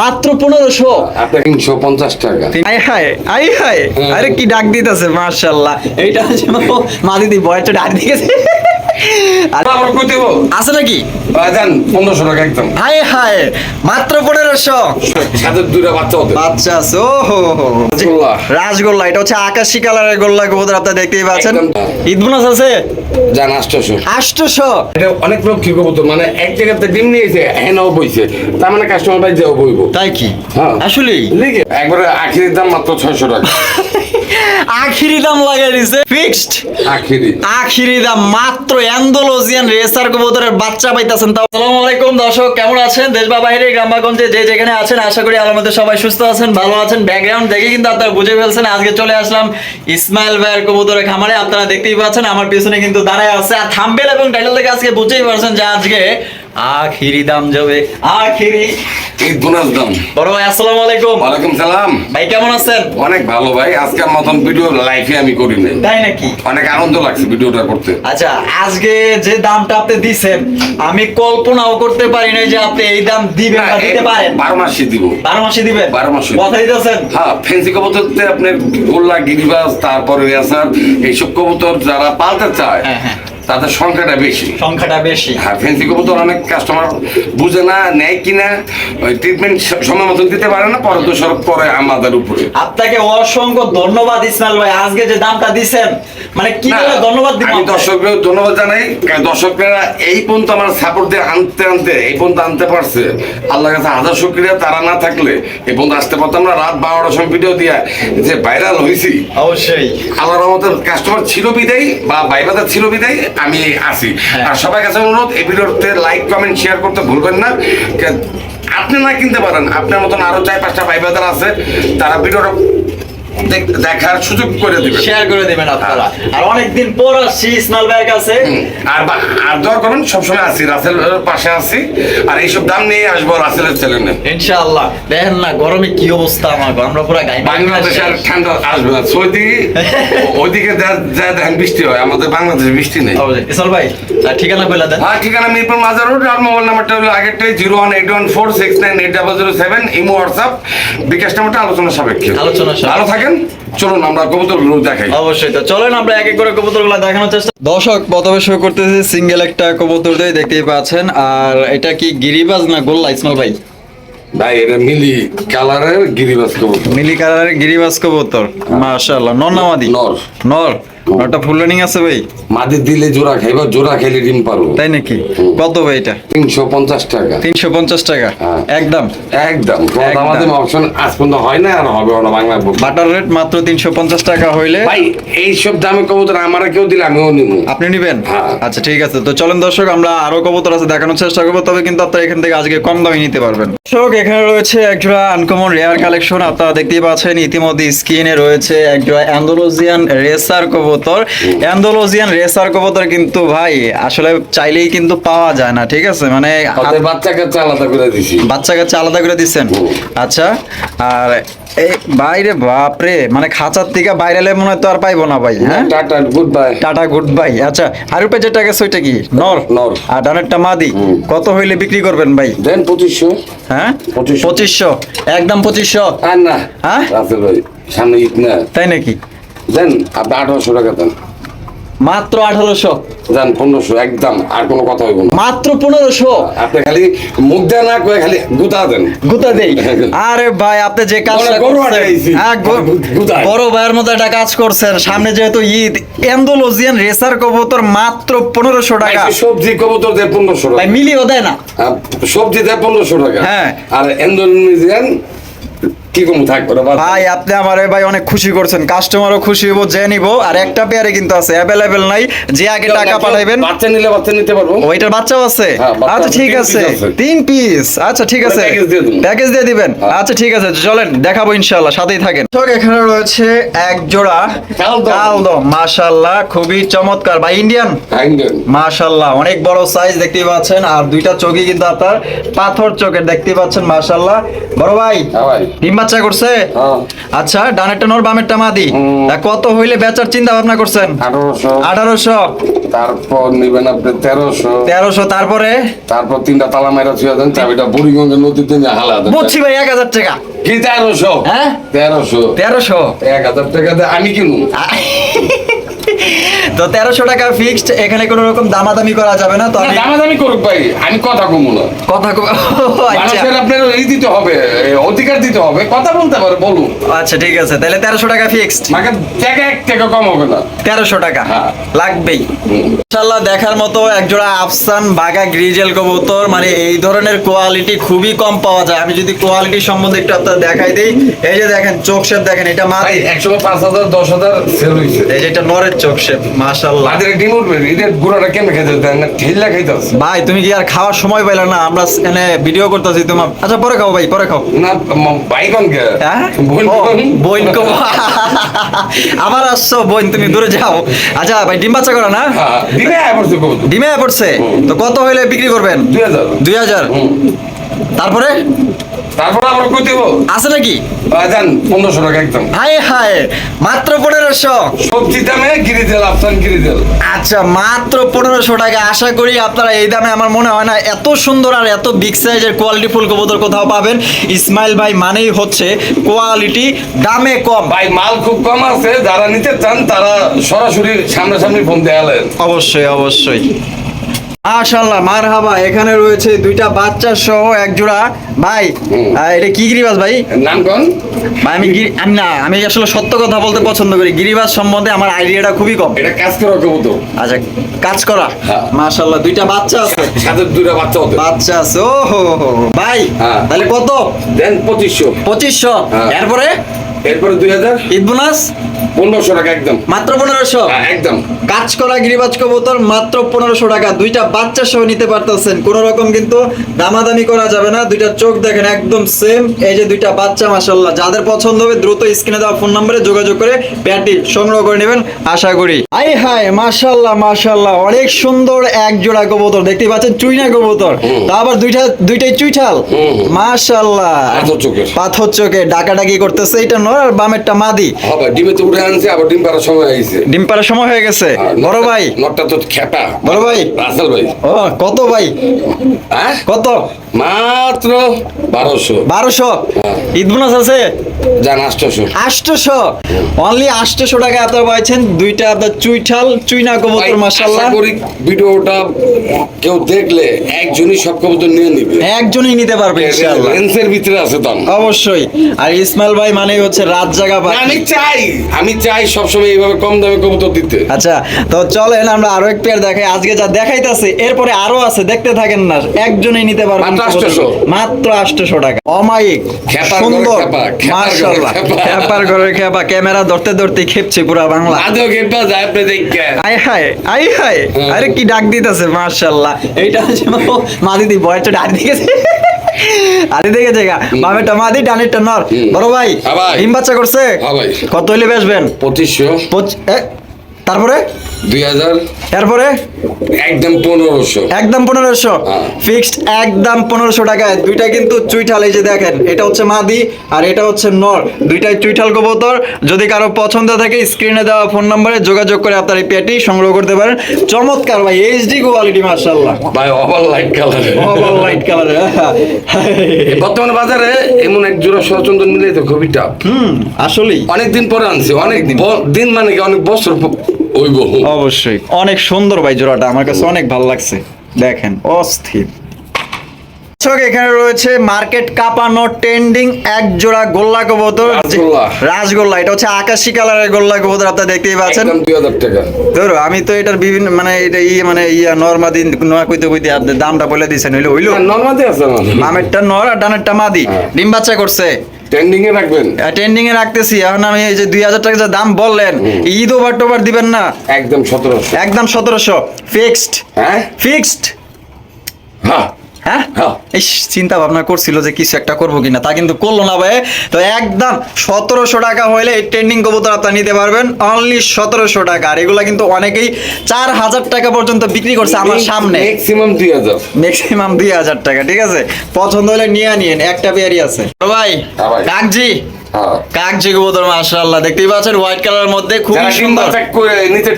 মাত্র পনেরোশো। তিনশো পঞ্চাশ টাকা। আয় হায় আই হায়। আরে কি ডাক দিতেছে মার্শাল্লাহ এইটা হচ্ছে মা দিদি বয়সটা ডাক দিয়েছে। আর আমরা কই দেবো? আছে নাকি? যান পনেরোশো টাকা একদম। হায় হায় মাত্র পনেরোশো। সাথে দুইটা বাচ্চা হতে। আচ্ছা আছে ও হো হো রসগোল্লা। এটা হচ্ছে আকাশি কালারের গোল্লা কবুতর আপনারা দেখতেই পাচ্ছেন। ঈদ বোনাস আছে? যান আষ্টশো আষ্টশো এটা অনেক লোক কি করব মানে এক জায়গাতে ডিম নিয়েছে বইছে। তার মানে কাস্টমার ভাই যাও বইবো। তাই কি? হ্যাঁ। আসলেই? একবারে আখিরের দাম মাত্র ছয়শো টাকা। আখিরি দাম লাগাই দিছে। ফিক্সড আখিরি। আখিরি দাম মাত্র অ্যান্ডোলজিয়ান রেসার কবুতরের বাচ্চা পাইতাছেন তাও। আসসালামু আলাইকুম দর্শক কেমন আছেন? দেশ বা বাইরে গ্রামগঞ্জে যে যেখানে আছেন আশা করি আল্লাহর সবাই সুস্থ আছেন ভালো আছেন। ব্যাকগ্রাউন্ড দেখে কিন্তু আপনারা বুঝে ফেলছেন। আজকে চলে আসলাম ইসমাইল ভাইয়ের কবুতরের খামারে। আপনারা দেখতেই পাচ্ছেন আমার পিছনে কিন্তু দাঁড়ায় আছে। আর থাম্বেল এবং টাইটেল থেকে আজকে বুঝতেই পারছেন যে আজকে আখিরি দাম যাবে আখিরি। ঈদ বোনাস দাম। বড় ভাই আসসালামু আলাইকুম। ওয়ালাইকুম সালাম। ভাই কেমন আছেন? অনেক ভালো ভাই আজকের মতন ভিডিও লাইফে আমি করি নাই। তাই নাকি? অনেক আনন্দ লাগছে ভিডিওটা করতে। আচ্ছা আজকে যে দামটা আপনি দিছেন আমি কল্পনাও করতে পারি নাই যে আপনি এই দাম দিবেন বা দিতে পারেন। বারো মাসে দিব। বারো মাসে দিবেন? বারো মাসে। কথা দিতেছেন? হ্যাঁ ফেন্সি কবুতরতে আপনার গোল্লা গিরিবাজ তারপরে রেসার এইসব কবুতর যারা পালতে চায় হ্যাঁ, হ্যাঁ। তাদের সংখ্যাটা বেশি। সংখ্যাটা বেশি। হ্যাঁ ফেন্সি কবুতর অনেক কাস্টমার বুঝে না নেয় কিনা ওই ট্রিটমেন্ট সময় মতো দিতে পারে না পরে তো সরব পরে আমাদের উপরে। আপনাকে অসংখ্য ধন্যবাদ ইসমাইল ভাই। আজকে যে দামটা দিছেন মানে কি ধন্যবাদ দিব আমি দর্শকদের ধন্যবাদ জানাই কারণ দর্শকরা এই পর্যন্ত আমার সাপোর্ট দিয়ে আনতে আনতে এই পর্যন্ত আনতে পারছে। আল্লাহর কাছে হাজার শুক্রিয়া তারা না থাকলে এই পর্যন্ত আসতে পারতাম না। রাত বারোটার সময় ভিডিও দিয়া যে ভাইরাল হয়েছি অবশ্যই। আল্লাহর রহমতের কাস্টমার ছিল বিদায় বা বাইবাদার ছিল বিদায় আমি আসি হ্যাঁ। আর সবাই কাছে অনুরোধ এই ভিডিওতে লাইক কমেন্ট শেয়ার করতে ভুলবেন না। আপনি না কিনতে পারেন আপনার মতন আরও চার পাঁচটা ভাইবাদার আছে তারা ভিডিওটা দেখার সুযোগ করে দিবেন। শেয়ার করে দিবেন আপনারা। আর অনেকদিন পর আসছি ইসমাইল ভাইয়ের কাছে। আর আর করবেন সবসময় আসি রাসেলের পাশে আসি আর এইসব দাম নিয়ে আসব রাসেলের ইনশাআল্লাহ। দেখেন না গরমে কি অবস্থা আমার আমরা পুরো গাই বাংলাদেশে আর ঠান্ডা আসবে না। সৌদি ওইদিকে যা- দেখেন বৃষ্টি হয় আমাদের বাংলাদেশে বৃষ্টি নেই। ইসমাইল ভাই ঠিকানা বলে দেন। হ্যাঁ ঠিকানা মিরপুর মাজার রোড আর মোবাইল নাম্বারটা হলো আগেরটাই zero one eight one four six nine eight double zero seven imo WhatsApp. BKash নাম্বারটা আলোচনা সাপেক্ষে। আলোচনা। ভালো থাকেন। চলুন আমরা কবুতরগুলো দেখাই। অবশ্যই তো চলেন আমরা এক এক করে কবুতরগুলো দেখানোর চেষ্টা দর্শক প্রথমে শুরু করতেছি সিঙ্গেল একটা কবুতর দিয়ে দেখতেই পাচ্ছেন। আর এটা কি গিরিবাজ না গোল্লা ইসমাল ভাই? ভাই এটা মিলি কালারের গিরিবাস কবুতর। মিলি কালারের গিরিবাজ কবুতর। মাশাআল্লাহ নর নামাদি নর। নর? নরটা ফুল রানিং আছে ভাই? মাদি দিলে জোড়া খাইবা জোড়া খাইলে ডিম পারব। তাই নাকি? কত ভাই এটা? তিনশো পঞ্চাশ টাকা। তিনশো পঞ্চাশ টাকা? হ্যাঁ। একদম? একদম। আমাদের অপশন আজ পর্যন্ত হয় না আর হবে না বাংলা বাটার রেট মাত্র তিনশো পঞ্চাশ টাকা হইলে ভাই এইসব দামে কবুতর আমার কেউ দিলে আমিও নিব আপনি নিবেন? হ্যাঁ। আচ্ছা ঠিক আছে। তো চলেন দর্শক আমরা আরও কবুতর আছে দেখানোর চেষ্টা করব তবে কিন্তু আপনারা এখান থেকে আজকে কম দামে নিতে পারবেন। দর্শক এখানে রয়েছে একজোড়া আনকমন রেয়ার কালেকশন আপনারা দেখতেই পাচ্ছেন ইতিমধ্যে স্ক্রিনে রয়েছে একজোড়া অ্যান্ডোলজিয়ান রেসার কবুতর। অ্যান্ডোলজিয়ান রেসার কবুতর কিন্তু ভাই আসলে চাইলেই কিন্তু পাওয়া যায় না ঠিক আছে? মানে বাচ্চা কাচ্চা আলাদা করে দিছি। বাচ্চা কাচ্চা আলাদা করে দিচ্ছেন আচ্ছা আর এই বাইরে বাপরে মানে খাঁচার থেকে বাইরে এলে মনে হয় তো আর পাইবো না ভাই হ্যাঁ? Tata good bye tata good bye আচ্ছা আর উপরে যেটা গেছে ওইটা কি? নর। নর। আর ডানেরটা মাদি। কত হইলে বিক্রি করবেন ভাই? দেন পঁচিশশো। হ্যাঁ? পঁচিশশো। একদম পঁচিশশো। আর না। হ্যাঁ? সামনে ঈদ না। তাই নাকি? দেন আপনি আঠারোশো টাকা দেন। মাত্র আঠারোশো? পনেরোশো একদম আর কোনো কথা হইব না। মাত্র পনেরোশো? আপনি খালি মুখ দেন না কয়ে খালি গুতা দেন। গুতা দেই? আরে ভাই আপনি যে করছেন, আটাইছি। হ্যাঁ, গুতায়। বড় ভাইয়ের মতো একটা কাজ করছেন সামনে যেহেতু ঈদ এন্ডোলজিয়ান রেসার কবুতর মাত্র পনেরোশো টাকা। সবজি কবুতর দেয় পনেরোশো টাকা। মিলিও দেয় না। সবজি দেয় পনেরোশো টাকা। হ্যাঁ। আর ইন্দোনেশিয়ান কি কম থাকবে না, ভাই আপনি আমারে ভাই অনেক খুশি করছেন। কাস্টমারও খুশি হব যে নিব আর একটা পেয়ারে কিন্তু আছে অ্যাভেলেবেল নাই। যে আগে টাকা বাচ্চা নিলে বাচ্চা নিতে পারব। ওইটার বাচ্চাও আছে? হ্যাঁ, আচ্ছা ঠিক আছে। তিন পিস আচ্ছা ঠিক আছে। প্যাকেজ দিয়ে দিবেন। হ্যাঁ। আচ্ছা ঠিক আছে চলেন দেখাবো ইনশাআল্লাহ সাথেই থাকেন। তো এখানে রয়েছে এক জোড়া কালদম। মাশাআল্লাহ খুবই চমৎকার। ভাই ইন্ডিয়ান মাশাআল্লাহ অনেক বড় সাইজ দেখতে পাচ্ছেন আর দুইটা চোখই কিন্তু আপনার পাথর চোখের দেখতে পাচ্ছেন মাশাআল্লাহ। বড় ভাই হ্যাঁ ভাই। বাচ্চা করছে? হ্যাঁ। আচ্ছা ডানেরটা নর বামেরটা মাদি। কত হইলে বেচার চিন্তা ভাবনা করছেন? আঠারোশো। তারপর নিবেন আপনি তেরোশো। তেরোশো তারপরে? তারপর তিনটা তালা মেরা ছুঁয়ে দেন চাবিটা বুড়িগঙ্গের নদীতে হালা দেন। বুঝছি ভাই এক হাজার টাকা। কি তেরোশো? হ্যাঁ? তেরোশো। তেরোশো। এক হাজার টাকা দিয়ে আমি কিনু তো তেরোশো টাকা ফিক্সড এখানে কোনো রকম দামাদামি করা যাবে না তো আমি দামাদামি করুক ভাই আমি কথা কমু না। কথা কব- আচ্ছা। মানুষের আপনার এই দিতে হবে অধিকার দিতে হবে কথা বলতে পারে বলুন। আচ্ছা ঠিক আছে তাহলে তেরোশো টাকা ফিক্সড টাকা এক টাকা কম হবে না। তেরোশো টাকা হ্যাঁ। লাগবেই। ইনশাল্লাহ দেখার মতো একজোড়া আফসান বাঘা গ্রিজেল কবুতর মানে এই ধরনের কোয়ালিটি খুবই কম পাওয়া যায়। আমি যদি কোয়ালিটি সম্বন্ধে একটু আপনার দেখাই দিই এই যে দেখেন চোখ শেপ দেখেন এটা মাদি একশো পাঁচ হাজার দশ হাজার সেল হয়েছে এই যে এটা নরের চোখ শেপ মাশাল্লাহ মাদের ডিম উঠবে এদের গুঁড়াটা কেমনে খেতে দেন? না খাইতে ভাই তুমি কি আর খাওয়ার সময় পাইলা না? আমরা এখানে ভিডিও করতেছি তোমার। আচ্ছা পরে খাও ভাই পরে খাও। না কে? হ্যাঁ? বোন কো আবার আসছো বোন তুমি দূরে যাও। আচ্ছা ভাই ডিম বাচ্চা করো না? হ্যাঁ, দিনে আয় পড়ছে ডিমে তো কত হইলে বিক্রি করবেন? দুই হাজার। তারপরে? তারপর আবার কই দেবো আছে নাকি? যান পনেরোশো টাকা একদম। হায় হায় মাত্র পনেরোশো। সবজি দামে গিরি তেল আফসান গিরি তেল আচ্ছা মাত্র পনেরোশো টাকা। আশা করি আপনারা এই দামে আমার মনে হয় না এত সুন্দর আর এত বিগ সাইজের কোয়ালিটি ফুল কবুতর কোথাও পাবেন। ইসমাইল ভাই মানেই হচ্ছে কোয়ালিটি দামে কম। ভাই মাল খুব কম আছে যারা নিতে চান তারা সরাসরি সামনাসামনি ফোন দেয়ালেন অবশ্যই অবশ্যই। মাশাল্লাহ মারহাবা। এখানে রয়েছে দুইটা বাচ্চা সহ এক জোড়া। ভাই এটা কি গিরিবাস ভাই? নাম কোন? ভাই আমি আমি না আমি আসলে সত্য কথা বলতে পছন্দ করি। গিরিবাস সম্বন্ধে আমার আইডিয়াটা খুবই কম। এটা কাজ করা কবুতর। আচ্ছা কাজ করা? হ্যাঁ। মাশাল্লাহ দুইটা বাচ্চা আছে। সাথে দুটা বাচ্চা হতে বাচ্চা আছে ও হো। ভাই হ্যাঁ। তাহলে কত? দেন পঁচিশশো। পঁচিশশো। হ্যাঁ। এরপরে? এরপরে দুই হাজার? ঈদ বোনাস? পনেরোশো টাকা একদম। মাত্র পনেরোশো? হ্যাঁ, একদম। কাজ করা গিরিবাজ কবুতর মাত্র পনেরোশো টাকা। দুইটা বাচ্চা সহ নিতে পারতেছেন। কোন রকম কিন্তু দামাদামি করা যাবে না। দুইটা চোখ দেখেন একদম সেম এই যে দুইটা বাচ্চা মাসাল্লাহ যাদের পছন্দ হবে দ্রুত স্ক্রিনে দেওয়া ফোন নম্বরে যোগাযোগ করে প্যান্টটি সংগ্রহ করে নেবেন আশা করি। আই হাই মাশাল্লাহ মাশাল্লাহ অনেক সুন্দর এক জোড়া কবুতর। দেখতে পাচ্ছেন চুইনা কবুতর। তা আবার দুইটা দুইটাই চুইঠাল। চোখের। পাথর চোখে ডাকাডাকি করতেছে। এটা নর আর বামেরটা মাদি। হবে ডিমে তো উঠে আনছে আবার ডিম পাড়ার সময় হয়েছে। ডিম পাড়ার সময় হয়ে গেছে। বড় ভাই। নরটা তো খেপা। বড় ভাই। রাসেল ভাই। ও কত ভাই? হ্যাঁ? কত? মাত্র বারোশো। বারোশো? হ্যাঁ। ঈদ বোনাস আছে? যান আষ্টশো আটশোশো? অনলি আটশোশো টাকা আপনার পাইছেন। দুইটা আপনার চুইঠাল চুইনা কবুতর মাসাল্লাহ করি ভিডিওটা কেউ দেখলে একজনই সব কবুতর নিয়ে নিবে। একজনই নিতে পারবে ইনশাআল্লাহ। ভিতরে আছে দাম। অবশ্যই। আর ইসমাইল ভাই মানে হচ্ছে রাত জাগা আমি চাই। আমি চাই সবসময় এইভাবে কম দামে কবুতর দিতে। আচ্ছা তো চলেন আমরা আরও এক পেয়ার দেখাই। আজকে যা দেখাইতেছে এরপরে আরও আছে দেখতে থাকেন না একজনই নিতে পারবেন মাত্র 800 মাত্র আটশোশো টাকা। অমায়িক সুন্দর খেপার মার্শাল্লাহ। খেপা। খেপার ঘরের খেপা ক্যামেরা ধরতে ধরতে খেপছে পুরা বাংলা। আদৌ গেটটা যায় আপনি দেখেন। আই হাই আই হুম। আরে কি ডাক দিতেছে মার্শাল্লাহ। এইটা হচ্ছে মাদিদি বয়টা ডাক দিয়েছে। আদি দেখেছে গা। বামেরটা মাদি ডানেরটা নর। হুম। বড় ভাই হ্যাঁ ভাই। ডিম বাচ্চা করছে। হ্যাঁ। কত হইলে বেচবেন? পঁচিশশো। তারপরে? দুই হাজার এরপরে? একদম পনেরোশো। একদম পনেরোশো। হ্যাঁ। ফিক্সড একদম পনেরোশো টাকায়। দুইটা কিন্তু চুইঠাল এই যে দেখেন এটা হচ্ছে মাদি আর এটা হচ্ছে নর। দুইটাই চুইঠাল কবুতর। যদি কারও পছন্দ থাকে স্ক্রিনে দেওয়া ফোন নম্বরে যোগাযোগ করে আপনার এই পেটি সংগ্রহ করতে পারেন। চমৎকার ভাই এইচডি কোয়ালিটি মার্শাল্লাহ ভাই over light colour light colour বর্তমানে বাজারে এমন এক জোড়া সচন্দন মিলে তো খুবই টাফ হুম আসলেই। অনেক দিন পরে আনছি অনেক দিন মানে কি অনেক বছর অবশ্যই। অনেক সুন্দর ভাই জোড়াটা আমার কাছে অনেক ভালো লাগছে। দেখেন অস্থির। দর্শক, এখানে রয়েছে মার্কেট কাপানো ট্রেন্ডিং এক জোড়া গোল্লা কবুতর। রাসগোল্লা। এটা হচ্ছে আকাশি কালারের গোল্লা কবুতর আপনারা দেখতেই পাচ্ছেন। দুই হাজার টাকা। ধরো আমি তো এটার বিভিন্ন মানে এটা ইয়ে মানে ইয়া নর্মাদি নোয়া কইতে কইতে আপনি দামটা বলে দিয়েছেন হইল হইল। নর্মাদি আছে মামেরটা নর আর ডানেরটা মাদি। হ্যাঁ। ডিম বাচ্চা করছে। ট্রেন্ডিং এ রাখবেন। ট্রেন্ডিং এ রাখতেছি। এখন আমি এই যে দুই হাজার টাকা যে দাম বললেন ঈদ ওভার টোভার দিবেন না? একদম সতেরোশো। একদম সতেরোশো। ফিক্সড হ্যাঁ? ফিক্সড হ্যাঁ? হ্যাঁ। হ্যাঁ। ইস চিন্তা ভাবনা করছিল যে কিছু একটা করব কিনা তা কিন্তু করল না ভাই। তো একদম সতেরোশো টাকা হলে এই ট্রেন্ডিং কবুতর আপনারা নিতে পারবেন। অনলি সতেরোশো টাকা। আর এগুলা কিন্তু অনেকেই চার হাজার টাকা পর্যন্ত বিক্রি করছে আমার সামনে। ম্যাক্সিমাম দুই হাজার। ম্যাক্সিমাম দুই হাজার টাকা ঠিক আছে? পছন্দ হলে নিয়ে নিন একটা পেয়ারই আছে। তো ভাই হ্যাঁ ভাই। কাকজি হ্যাঁ মাশাআল্লাহ। দেখতেই পাচ্ছেন হোয়াইট কালারের মধ্যে খুব সুন্দর। নিজে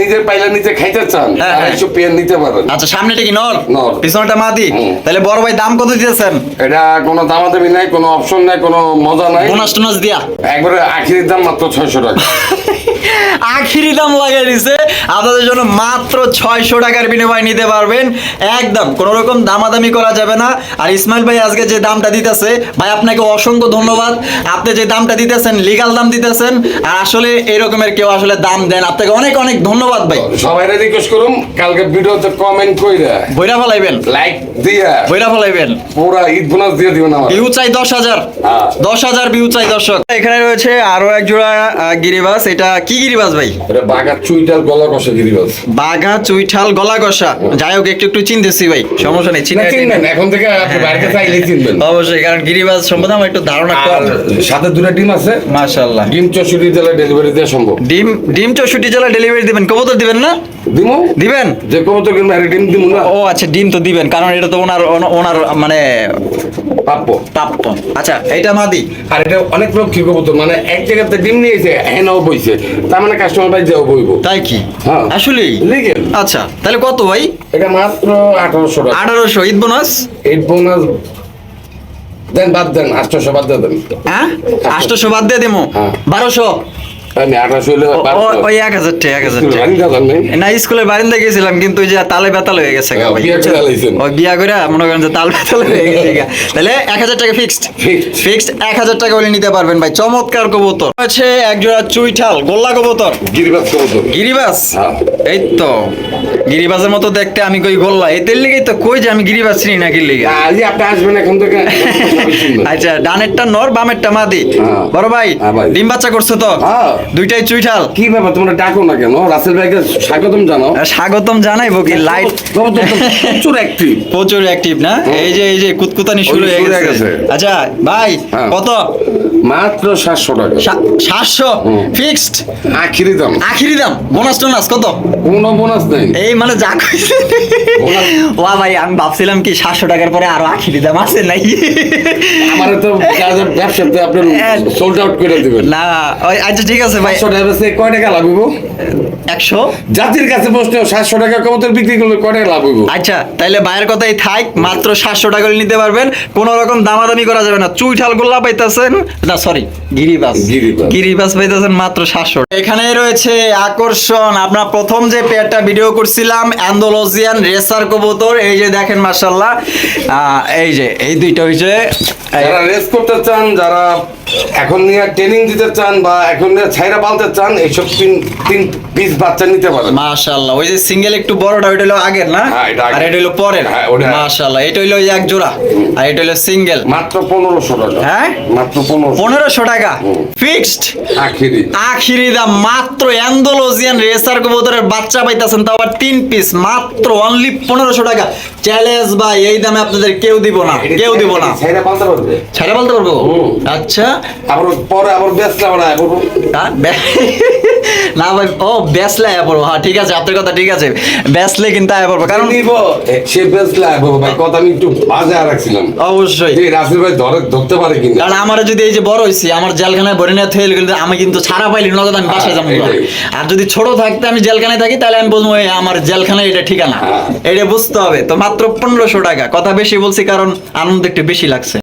নিজের পাইলে নিজে খাইতে চান হ্যাঁ, হ্যাঁ। এইসব পেয়ার নিতে পারেন। আচ্ছা সামনেটা কি নর নর। পিছনটা মাদি? তাহলে বড় ভাই দাম কত দিতেছেন? এটা কোনো দাম দামি নাই কোনো অপশন নাই কোনো মজা নাই। বোনাস টোনাস দিয়া। একবারে আখিরের দাম মাত্র ছয়শো টাকা। আখিরি দাম লাগাই দিছে। আপনাদের জন্য মাত্র ছয়শো টাকার বিনিময়ে নিতে পারবেন। একদম কোনো রকম দামাদামি করা যাবে না। আর ইসমাইল ভাই আজকে যে দামটা দিতেছে ভাই আপনাকে অসংখ্য ধন্যবাদ। আপনি যে দামটা দিতেছেন লিগাল দাম দিতেছেন আর আসলে এরকমের কেউ আসলে দাম দেন আপনাকে অনেক অনেক ধন্যবাদ ভাই। সবাই রিকোয়েস্ট করুন কালকে ভিডিওতে কমেন্ট কইরা। বইরা ফেলাইবেন। লাইক দিয়া। বইরা ফেলাইবেন। পুরা ঈদ বোনাস দিয়ে দিবেন আমার। ভিউ চাই দশ হাজার। হ্যাঁ। দশ হাজার ভিউ চাই দর্শক। এখানে রয়েছে আরও এক জোড়া গিরিবাস। এটা কি গিরিবাস ভাই? এটা বাঘা চুইটাল গলা কষা গিরিবাস বাঘা চুইঠাল গলা কষা। যাই হোক একটু একটু চিনতেছি ভাই সমস্যা নেই চিনে চিনবেন এখন থেকে আপনি বাড়িতে চাইলেই চিনবেন। অবশ্যই কারণ গিরিবাজ সম্বন্ধে আমার একটু ধারণা কম। সাথে দুটো ডিম আছে। মাশাআল্লাহ। ডিম চৌষট্টি জেলায় ডেলিভারি দেওয়া সম্ভব। ডিম ডিম চৌষট্টি জেলা ডেলিভারি দিবেন কবুতর দিবেন না? দিমো? দিবেন? যে কোনো তো কিনবো ডিম দিমু না। ও আচ্ছা ডিম তো দিবেন কারণ এটা তো ওনার ওনার মানে প্রাপ্য প্রাপ্য আচ্ছা এইটা মাদি। আর এটা অনেক লোক কি কবুতর মানে এক জায়গাতে ডিম নিয়েছে হেনাও বইছে। তার মানে কাস্টমার ভাই যাও বইব। তাই কি? হ্যাঁ। আসলেই? লিগেল আচ্ছা তাহলে কত ভাই? এটা মাত্র আঠারোশো টাকা। আঠারোশো ঈদ বোনাস এইট বোনাস দেন বাদ দেন আটশোশো বাদ দিয়ে দেন। হ্যাঁ? আটশোশো বাদ দিয়ে দেবো হ্যাঁ। বারোশো। ওই এক হাজার টাকা এক হাজার টাকা। না স্কুলের বারিন্দা গেছিলাম কিন্তু ওই যে তালে বেতাল হয়ে গেছে হ্যাঁ, ওই বিয়া করে মনে করেন যে তাল বেতাল হয়ে গেছে তাহলে এক হাজার টাকা ফিক্সড ফিক্সড এক হাজার টাকা বলে নিতে পারবেন ভাই। চমৎকার কবুতর। আছে এক জোড়া চুইঠাল গোল্লা কবুতর। গিরিবাস কবুতর। গিরিবাস? হ্যাঁ। এই তো গিরিবাসের মতো দেখতে আমি কই গোল্লা। এই তেল লিগেই তো কই যে আমি গিরিবাস চিনি না কি লিগে? আজই আপনি আসবেন এখন থেকে আচ্ছা ডানেরটা নর বামেরটা মাদি। হ্যাঁ। বড় ভাই হ্যাঁ ডিম বাচ্চা করছ তো? হ্যাঁ। দুইটাই চুইঠাল কি ব্যাপার তোমরা ডাকো না কেন? রাসেল ভাইকে স্বাগতম জানাও। স্বাগতম জানাইবো কি? লাইট প্রচুর অ্যাক্টিভ প্রচুর অ্যাক্টিভ না? এই যে এই যে কুতকুতানি শুরু হয়ে গেছে। আচ্ছা ভাই। কত? মাত্র সাতশো টাকা। সাতশো? ফিক্সড আখিরি দাম। আখিরি দাম। বোনাস টোনাস কত? কোনো বোনাস নেই। এই মানে যা কইছে। ওয়া ভাই আমি ভাবছিলাম কি সাতশো টাকার পরে আরও আখিরি দাম আছে নাই? আমার তো যা ব্যবসাতে আপনি সোল্ড আউট করে দিবেন। না ওই আচ্ছা ঠিক আছে ভাই। সাতশো টাকা বেচে কয় টাকা লাগবে একশো? জাতির কাছে বসতে সাতশো টাকা কবুতর বিক্রি করলে কয় টাকা লাভ হইব? আচ্ছা তাইলে ভাইয়ের কথাই থাক মাত্র সাতশো টাকা নিতে পারবেন। কোন রকম দামাদামি করা যাবে না। চুইঠাল গোল্লা পাইতেছেন না সরি গিরিবাস। গিরিবাস। গিরিবাস পাইতেছেন মাত্র সাতশো। এখানে রয়েছে আকর্ষণ। আমরা প্রথম যে পেয়ারটা ভিডিও করছিলাম অ্যান্ডোলজিয়ান রেসার কবুতর। এই যে দেখেন মার্শাল্লাহ এই যে এই দুইটা হয়েছে যারা রেস করতে চান যারা এখন নিয়ে ট্রেনিং দিতে চান বা এখন নিয়ে ছাইরা পালতে চান এইসব তিন তিন পিস বাচ্চা নিতে পারেন। মাশাআল্লাহ। ওই যে সিঙ্গেল একটু বড়টা ওইটা হলো আগের না? হ্যাঁ। আর এটা হলো পরের? হ্যাঁ, মাশাআল্লাহ। এটা হলো এক জোড়া আর এটা হলো সিঙ্গেল মাত্র পনেরোশো টাকা। হ্যাঁ? মাত্র পনেরোশো। পনেরোশো টাকা? ফিক্সড আখিরি। আখিরি দাম মাত্র অ্যান্ডোলজিয়ান রেসার কবুতরের বাচ্চা পাইতাছেন তাও আবার তিন পিস মাত্র অনলি পনেরোশো টাকা। চ্যালেঞ্জ ভাই এই দামে আপনাদের কেউ দিব না কেউ দিব না। ছাইরা পালতে পারবে? ছাড়া বলতে পারব? আচ্ছা। আবার পরে আবার হ্যাঁ, বে- না ভাই ও বেসলে আয়া পড়ব হ্যাঁ ঠিক আছে আপনার কথা ঠিক আছে। বেসলে কিন্তু আয়া পড়ব কারণ নিব সে বেচলে আয় করব ভাই কথা আমি একটু বাজায় রাখছিলাম। অবশ্যই। যে রাসেল ভাই ধরে ধরতে পারে কিনা? কারণ আমার যদি এই যে বড় হয়েছি আমার জেলখানায় ভরে নিয়ে থেল কিন্তু আমি কিন্তু ছাড়া পাইলি নগদ আমি বাসায় যাব আর যদি ছোট থাকতে আমি জেলখানায় থাকি তাহলে আমি বলব আমার জেলখানায় এটা ঠিকানা। হ্যাঁ। এটা বুঝতে হবে। তো মাত্র পনেরোশো টাকা। কথা বেশি বলছি কারণ আনন্দ একটু বেশি লাগছে।